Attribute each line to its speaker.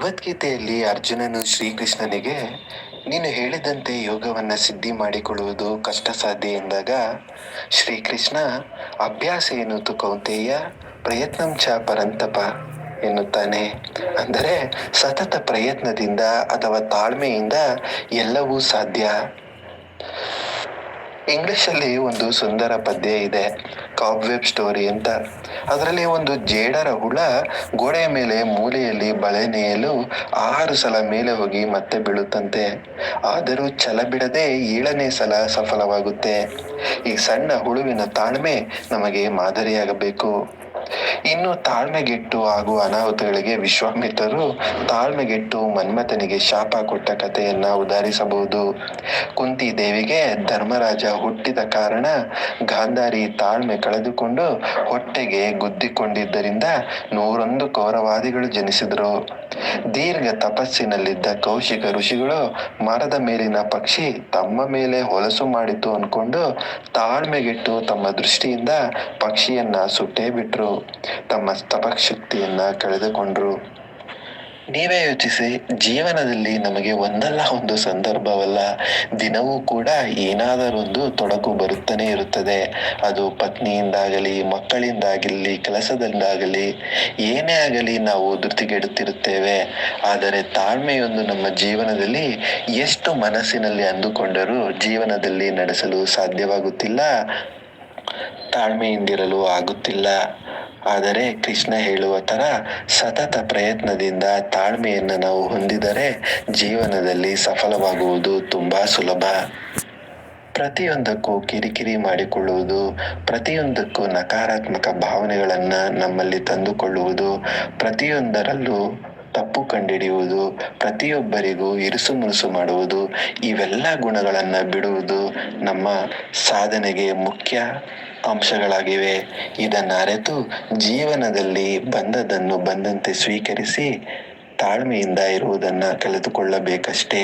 Speaker 1: ಭಗವದ್ಗೀತೆಯಲ್ಲಿ ಅರ್ಜುನನು ಶ್ರೀಕೃಷ್ಣನಿಗೆ, ನೀನು ಹೇಳಿದಂತೆ ಯೋಗವನ್ನು ಸಿದ್ಧಿ ಮಾಡಿಕೊಳ್ಳುವುದು ಕಷ್ಟ ಸಾಧ್ಯ ಎಂದಾಗ, ಶ್ರೀಕೃಷ್ಣ, ಅಭ್ಯಾಸ ಎನ್ನುತ್ತು ಕೌಂತೆಯ, ಪ್ರಯತ್ನಂ ಚ ಪರಂತಪ ಎನ್ನುತ್ತಾನೆ. ಅಂದರೆ ಸತತ ಪ್ರಯತ್ನದಿಂದ ಅಥವಾ ತಾಳ್ಮೆಯಿಂದ ಎಲ್ಲವೂ ಸಾಧ್ಯ. ಇಂಗ್ಲಿಷಲ್ಲಿ ಒಂದು ಸುಂದರ ಪದ್ಯ ಇದೆ ಕಾಬ್ವೆಬ್ ಸ್ಟೋರಿ ಅಂತ. ಅದರಲ್ಲಿ ಒಂದು ಜೇಡರ ಹುಳ ಗೋಡೆಯ ಮೇಲೆ ಮೂಲೆಯಲ್ಲಿ ಬಳೆ ನೇಯಲು ಆರು ಸಲ ಮೇಲೆ ಹೋಗಿ ಮತ್ತೆ ಬೀಳುತ್ತಂತೆ. ಆದರೂ ಛಲ ಬಿಡದೆ ಏಳನೇ ಸಲ ಸಫಲವಾಗುತ್ತೆ. ಈ ಸಣ್ಣ ಹುಳುವಿನ ತಾಳ್ಮೆ ನಮಗೆ ಮಾದರಿಯಾಗಬೇಕು. ಇನ್ನು ತಾಳ್ಮೆಗೆಟ್ಟು ಆಗುವ ಅನಾಹುತಗಳಿಗೆ ವಿಶ್ವಾಮಿತ್ರರು ತಾಳ್ಮೆಗೆಟ್ಟು ಮನ್ಮಥನಿಗೆ ಶಾಪ ಕೊಟ್ಟ ಕಥೆಯನ್ನ ಉದಾಹರಿಸಬಹುದು. ಕುಂತಿ ದೇವಿಗೆ ಧರ್ಮರಾಜ ಹುಟ್ಟಿದ ಕಾರಣ ಗಾಂಧಾರಿ ತಾಳ್ಮೆ ಕಳೆದುಕೊಂಡು ಹೊಟ್ಟೆಗೆ ಗುದ್ದಿಕೊಂಡಿದ್ದರಿಂದ ನೂರೊಂದು ಕೌರವಾದಿಗಳು ಜನಿಸಿದರು. ದೀರ್ಘ ತಪಸ್ಸಿನಲ್ಲಿದ್ದ ಕೌಶಿಕ ಋಷಿಗಳು ಮರದ ಮೇಲಿನ ಪಕ್ಷಿ ತಮ್ಮ ಮೇಲೆ ಹೊಲಸು ಮಾಡಿತು ಅನ್ಕೊಂಡು ತಾಳ್ಮೆಗೆಟ್ಟು ತಮ್ಮ ದೃಷ್ಟಿಯಿಂದ ಪಕ್ಷಿಯನ್ನ ಸುಟ್ಟೇ ಬಿಟ್ರು. ತಮ್ಮ ತಪಶಕ್ತಿಯನ್ನ ಕಳೆದುಕೊಂಡ್ರು. ನೀವೇ ಯೋಚಿಸಿ, ಜೀವನದಲ್ಲಿ ನಮಗೆ ಒಂದಲ್ಲ ಒಂದು ಸಂದರ್ಭವಲ್ಲ. ದಿನವೂ ಕೂಡ ಏನಾದರೊಂದು ತೊಡಕು ಬರುತ್ತಾನೆ ಇರುತ್ತದೆ. ಅದು ಪತ್ನಿಯಿಂದಾಗಲಿ, ಮಕ್ಕಳಿಂದಾಗಲಿ, ಕೆಲಸದಿಂದಾಗಲಿ, ಏನೇ ಆಗಲಿ ನಾವು ಧೃತಿಗೆಡುತ್ತಿರುತ್ತೇವೆ ಆದರೆ ತಾಳ್ಮೆಯೊಂದು ನಮ್ಮ ಜೀವನದಲ್ಲಿ ಎಷ್ಟು ಮನಸ್ಸಿನಲ್ಲಿ ಅಂದುಕೊಂಡರೂ ಜೀವನದಲ್ಲಿ ನಡೆಸಲು ಸಾಧ್ಯವಾಗುತ್ತಿಲ್ಲ, ತಾಳ್ಮೆಯಿಂದಿರಲು ಆಗುತ್ತಿಲ್ಲ. ಆದರೆ ಕೃಷ್ಣ ಹೇಳುವ ತರ ಸತತ ಪ್ರಯತ್ನದಿಂದ ತಾಳ್ಮೆಯನ್ನು ನಾವು ಹೊಂದಿದರೆ ಜೀವನದಲ್ಲಿ ಸಫಲವಾಗುವುದು ತುಂಬಾ ಸುಲಭ. ಪ್ರತಿಯೊಂದಕ್ಕೂ ಕಿರಿಕಿರಿ ಮಾಡಿಕೊಳ್ಳುವುದು, ಪ್ರತಿಯೊಂದಕ್ಕೂ ನಕಾರಾತ್ಮಕ ಭಾವನೆಗಳನ್ನು ನಮ್ಮಲ್ಲಿ ತಂದುಕೊಳ್ಳುವುದು ಪ್ರತಿಯೊಂದರಲ್ಲೂ ತಪ್ಪು ಕಂಡಿಡಿಯುವುದು ಪ್ರತಿಯೊಬ್ಬರಿಗೂ ಇರುಸು ಮುರುಸು ಮಾಡುವುದು, ಇವೆಲ್ಲ ಗುಣಗಳನ್ನು ಬಿಡುವುದು ನಮ್ಮ ಸಾಧನೆಗೆ ಮುಖ್ಯ ಅಂಶಗಳಾಗಿವೆ. ಇದನ್ನು ಅರೆತು ಜೀವನದಲ್ಲಿ ಬಂದದನ್ನು ಬಂದಂತೆ ಸ್ವೀಕರಿಸಿ ತಾಳ್ಮೆಯಿಂದ ಇರುವುದನ್ನು ಕಲಿತುಕೊಳ್ಳಬೇಕಷ್ಟೇ